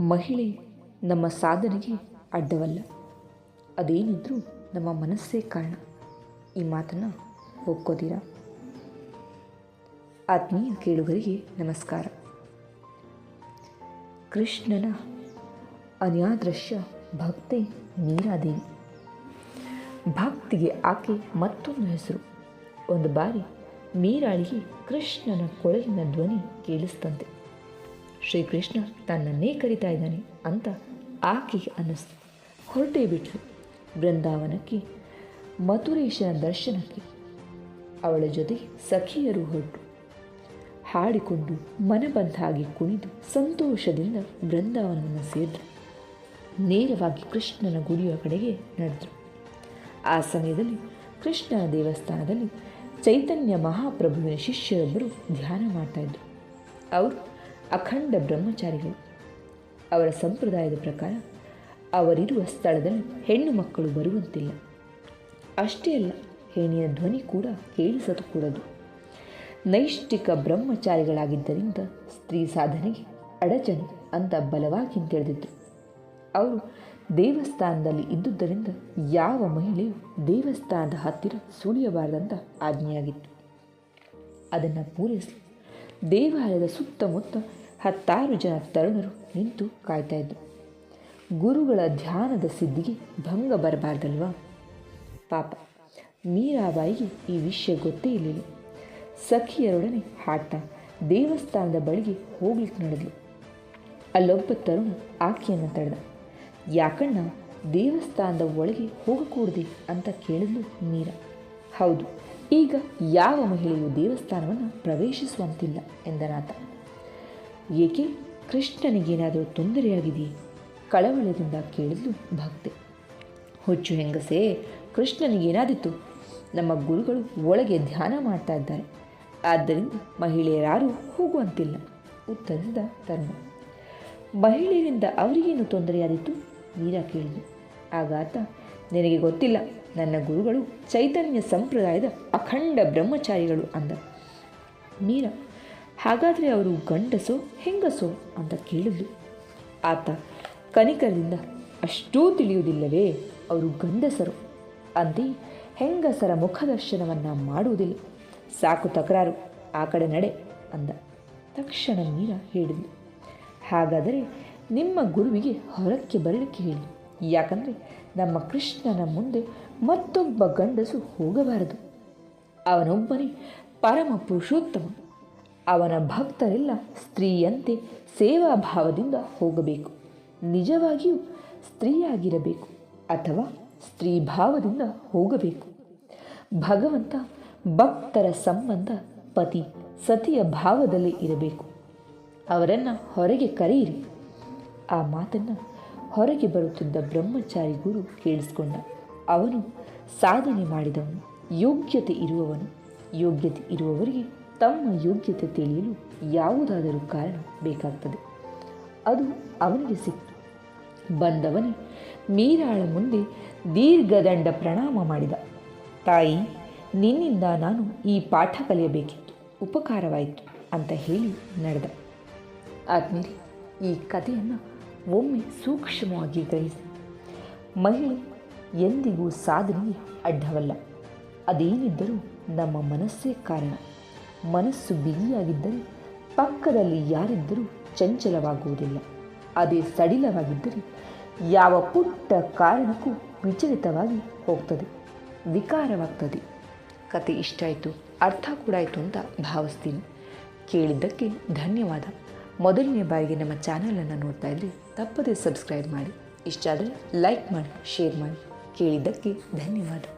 ಮಹಿಳೆ ನಮ್ಮ ಸಾಧನೆಗೆ ಅಡ್ಡವಲ್ಲ. ಅದೇನಿದ್ರೂ ನಮ್ಮ ಮನಸ್ಸೇ ಕಾರಣ. ಈ ಮಾತನ್ನು ಒಪ್ಕೋತೀರಾ? ಆತ್ಮೀಯ ಕೇಳುಗರಿಗೆ ನಮಸ್ಕಾರ. ಕೃಷ್ಣನ ಅನ್ಯಾದೃಶ್ಯ ಭಕ್ತಿ ಮೀರಾದೇವಿ. ಭಕ್ತಿಗೆ ಆಕೆ ಮತ್ತೊಂದು ಹೆಸರು. ಒಂದು ಬಾರಿ ಮೀರಾಳಿಗೆ ಕೃಷ್ಣನ ಕೊಳಲಿನ ಧ್ವನಿ ಕೇಳಿಸ್ತಂತೆ. ಶ್ರೀಕೃಷ್ಣ ತನ್ನನ್ನೇ ಕರಿತಾ ಇದ್ದಾನೆ ಅಂತ ಆಕೆಗೆ ಅನ್ನಿಸ್ತು. ಹೊರಟೇ ಬಿಟ್ಲು. ಬೃಂದಾವನಕ್ಕೆ ಮಥುರೇಶನ ದರ್ಶನಕ್ಕೆ ಅವಳ ಜೊತೆ ಸಖಿಯರು ಹೊರಟು. ಹಾಡಿಕೊಂಡು ಮನಬಂದ ಹಾಗೆ ಕುಣಿದು ಸಂತೋಷದಿಂದ ಬೃಂದಾವನವನ್ನು ಸೇರಿದ್ರು ನೇರವಾಗಿ ಕೃಷ್ಣನ ಗುಡಿಯ ಕಡೆಗೆ ನಡೆದರು. ಆ ಸಮಯದಲ್ಲಿ ಕೃಷ್ಣನ ದೇವಸ್ಥಾನದಲ್ಲಿ ಚೈತನ್ಯ ಮಹಾಪ್ರಭುವಿನ ಶಿಷ್ಯರೊಬ್ಬರು ಧ್ಯಾನ ಮಾಡ್ತಾಯಿದ್ರು ಅವರು ಅಖಂಡ ಬ್ರಹ್ಮಚಾರಿಗಳು. ಅವರ ಸಂಪ್ರದಾಯದ ಪ್ರಕಾರ ಅವರಿರುವ ಸ್ಥಳದಲ್ಲಿ ಹೆಣ್ಣು ಮಕ್ಕಳು ಬರುವಂತಿಲ್ಲ. ಅಷ್ಟೇ ಅಲ್ಲ, ಹೆಣ್ಣಿನ ಧ್ವನಿ ಕೂಡ ಕೇಳಿಸದು ಕೂಡದು. ನೈಷ್ಠಿಕ ಬ್ರಹ್ಮಚಾರಿಗಳಾಗಿದ್ದರಿಂದ ಸ್ತ್ರೀ ಸಾಧನೆಗೆ ಅಡಚಣೆ ಅಂತ ಬಲವಾಗಿ ತಿಳಿದಿದ್ದರು ಅವರು ದೇವಸ್ಥಾನದಲ್ಲಿ ಇದ್ದುದರಿಂದ ಯಾವ ಮಹಿಳೆಯು ದೇವಸ್ಥಾನದ ಹತ್ತಿರ ಸುಳಿಯಬಾರದಂತ ಆಜ್ಞೆಯಾಗಿತ್ತು. ಅದನ್ನು ಪೂರೈಸಲು ದೇವಾಲಯದ ಸುತ್ತಮುತ್ತ ಹತ್ತಾರು ಜನ ತರುಣರು ನಿಂತು ಕಾಯ್ತಾ ಇದ್ದರು ಗುರುಗಳ ಧ್ಯಾನದ ಸಿದ್ಧಿಗೆ ಭಂಗ ಬರಬಾರ್ದಲ್ವಾ? ಪಾಪ, ಮೀರಾಬಾಯಿಗೆ ಈ ವಿಷಯ ಗೊತ್ತೇ ಇರಲಿಲ್ಲ. ಸಖಿಯರೊಡನೆ ಹಾಡ್ತಾ ದೇವಸ್ಥಾನದ ಬಳಿಗೆ ಹೋಗ್ಲಿಕ್ಕೆ ನಡೆದಳು ಅಲ್ಲೊಬ್ಬ ತರುಣ ಆಕೆಯನ್ನು ತಡೆದ. ಯಾಕಣ್ಣ, ದೇವಸ್ಥಾನದ ಒಳಗೆ ಹೋಗಕೂಡದೆ ಅಂತ ಕೇಳಿದ್ಲು ಮೀರಾ. ಹೌದು, ಈಗ ಯಾವ ಮಹಿಳೆಯು ದೇವಸ್ಥಾನವನ್ನು ಪ್ರವೇಶಿಸುವಂತಿಲ್ಲ ಎಂದನಾತ. ಏಕೆ ಕೃಷ್ಣನಿಗೇನಾದರೂ ತೊಂದರೆಯಾಗಿದೆ ಕಳವಳದಿಂದ ಕೇಳಿದ್ಲು ಭಕ್ತೆ. ಹುಚ್ಚು ಹೆಂಗಸೇ, ಕೃಷ್ಣನಿಗೇನಾದಿತ್ತು? ನಮ್ಮ ಗುರುಗಳು ಒಳಗೆ ಧ್ಯಾನ ಮಾಡ್ತಾ ಇದ್ದಾರೆ. ಆದ್ದರಿಂದ ಮಹಿಳೆಯರಾರೂ ಹೋಗುವಂತಿಲ್ಲ. ಉತ್ತರಿಸಿದ ಧರ್ಮ ಮಹಿಳೆಯರಿಂದ ಅವರಿಗೇನು ತೊಂದರೆಯಾದಿತ್ತು? ಮೀರಾ ಕೇಳಿದ್ರು ಆಗಾತ ನಿನಗೆ ಗೊತ್ತಿಲ್ಲ, ನನ್ನ ಗುರುಗಳು ಚೈತನ್ಯ ಸಂಪ್ರದಾಯದ ಅಖಂಡ ಬ್ರಹ್ಮಚಾರಿಗಳು ಅಂದ. ಮೀರಾ ಹಾಗಾದರೆ ಅವರು ಗಂಡಸೋ, ಹೆಂಗಸೋ ಅಂತ ಕೇಳಿದ್ಲು. ಆತ ಕನಿಕರದಿಂದ ಅಷ್ಟೂ ತಿಳಿಯುವುದಿಲ್ಲವೇ, ಅವರು ಗಂಡಸರು ಅಂದಿ ಹೆಂಗಸರ ಮುಖದರ್ಶನವನ್ನು ಮಾಡುವುದಿಲ್ಲ. ಸಾಕು ತಕರಾರು, ಆ ಕಡೆ ನಡೆ ಅಂದ. ತಕ್ಷಣ ಮೀರಾ ಹೇಳಿದ್ಲು. ಹಾಗಾದರೆ ನಿಮ್ಮ ಗುರುವಿಗೆ ಹೊರಕ್ಕೆ ಬರಲಿಕ್ಕೆ ಹೇಳಿ. ಯಾಕಂದರೆ ನಮ್ಮ ಕೃಷ್ಣನ ಮುಂದೆ ಮತ್ತೊಬ್ಬ ಗಂಡಸು ಹೋಗಬಾರದು. ಅವನೊಬ್ಬನೇ ಪರಮ ಪುರುಷೋತ್ತಮ. ಅವನ ಭಕ್ತರೆಲ್ಲ ಸ್ತ್ರೀಯಂತೆ ಸೇವಾಭಾವದಿಂದ ಹೋಗಬೇಕು. ನಿಜವಾಗಿಯೂ ಸ್ತ್ರೀಯಾಗಿರಬೇಕು ಅಥವಾ ಸ್ತ್ರೀ ಭಾವದಿಂದ ಹೋಗಬೇಕು. ಭಗವಂತ ಭಕ್ತರ ಸಂಬಂಧ ಪತಿ ಸತಿಯ ಭಾವದಲ್ಲಿ ಇರಬೇಕು. ಅವರನ್ನು ಹೊರಗೆ ಕರೆಯಿರಿ. ಆ ಮಾತನ್ನು ಹೊರಗೆ ಬರುತ್ತಿದ್ದ ಬ್ರಹ್ಮಚಾರಿ ಗುರು ಕೇಳಿಸ್ಕೊಂಡ. ಅವನು ಸಾಧನೆ ಮಾಡಿದವನು, ಯೋಗ್ಯತೆ ಇರುವವನು, ಯೋಗ್ಯತೆ ಇರುವವರಿಗೆ ತಮ್ಮ ಯೋಗ್ಯತೆ ತಿಳಿಯಲು ಯಾವುದಾದರೂ ಕಾರಣ ಬೇಕಾಗ್ತದೆ. ಅದು ಅವನಿಗೆ ಸಿಕ್ತು. ಬಂದವನೇ ಮೀರಾಳ ಮುಂದೆ ದೀರ್ಘದಂಡ ಪ್ರಣಾಮ ಮಾಡಿದ. ತಾಯಿ, ನಿನ್ನಿಂದ ನಾನು ಈ ಪಾಠ ಕಲಿಯಬೇಕಿತ್ತು. ಉಪಕಾರವಾಯಿತು ಅಂತ ಹೇಳಿ ನಡೆದ. ಆದ್ಮೇಲೆ ಈ ಕಥೆಯನ್ನು ಒಮ್ಮೆ ಸೂಕ್ಷ್ಮವಾಗಿ ಗ್ರಹಿಸಿ. ಮಹಿಳೆ ಎಂದಿಗೂ ಸಾಧನೆಗೆ ಅಡ್ಡವಲ್ಲ. ಅದೇನಿದ್ದರೂ ನಮ್ಮ ಮನಸ್ಸೇ ಕಾರಣ. ಮನಸ್ಸು ಬಿಗಿಯಾಗಿದ್ದರೆ ಪಕ್ಕದಲ್ಲಿ ಯಾರಿದ್ದರೂ ಚಂಚಲವಾಗುವುದಿಲ್ಲ. ಅದೇ ಸಡಿಲವಾಗಿದ್ದರೆ ಯಾವ ಪುಟ್ಟ ಕಾರಣಕ್ಕೂ ವಿಚಲಿತವಾಗಿ ಹೋಗ್ತದೆ. ವಿಕಾರವಾಗ್ತದೆ. ಕತೆ ಇಷ್ಟ ಆಯಿತು, ಅರ್ಥ ಕೂಡ ಆಯಿತು ಅಂತ ಭಾವಿಸ್ತೀನಿ. ಕೇಳಿದ್ದಕ್ಕೆ ಧನ್ಯವಾದ. ಮೊದಲನೇ ಬಾರಿಗೆ ನಮ್ಮ ಚಾನಲನ್ನು ನೋಡ್ತಾ ಇದ್ದರೆ ತಪ್ಪದೇ ಸಬ್ಸ್ಕ್ರೈಬ್ ಮಾಡಿ. ಇಷ್ಟ ಆದರೆ ಲೈಕ್ ಮಾಡಿ, ಶೇರ್ ಮಾಡಿ. ಕೇಳಿದ್ದಕ್ಕೆ ಧನ್ಯವಾದ.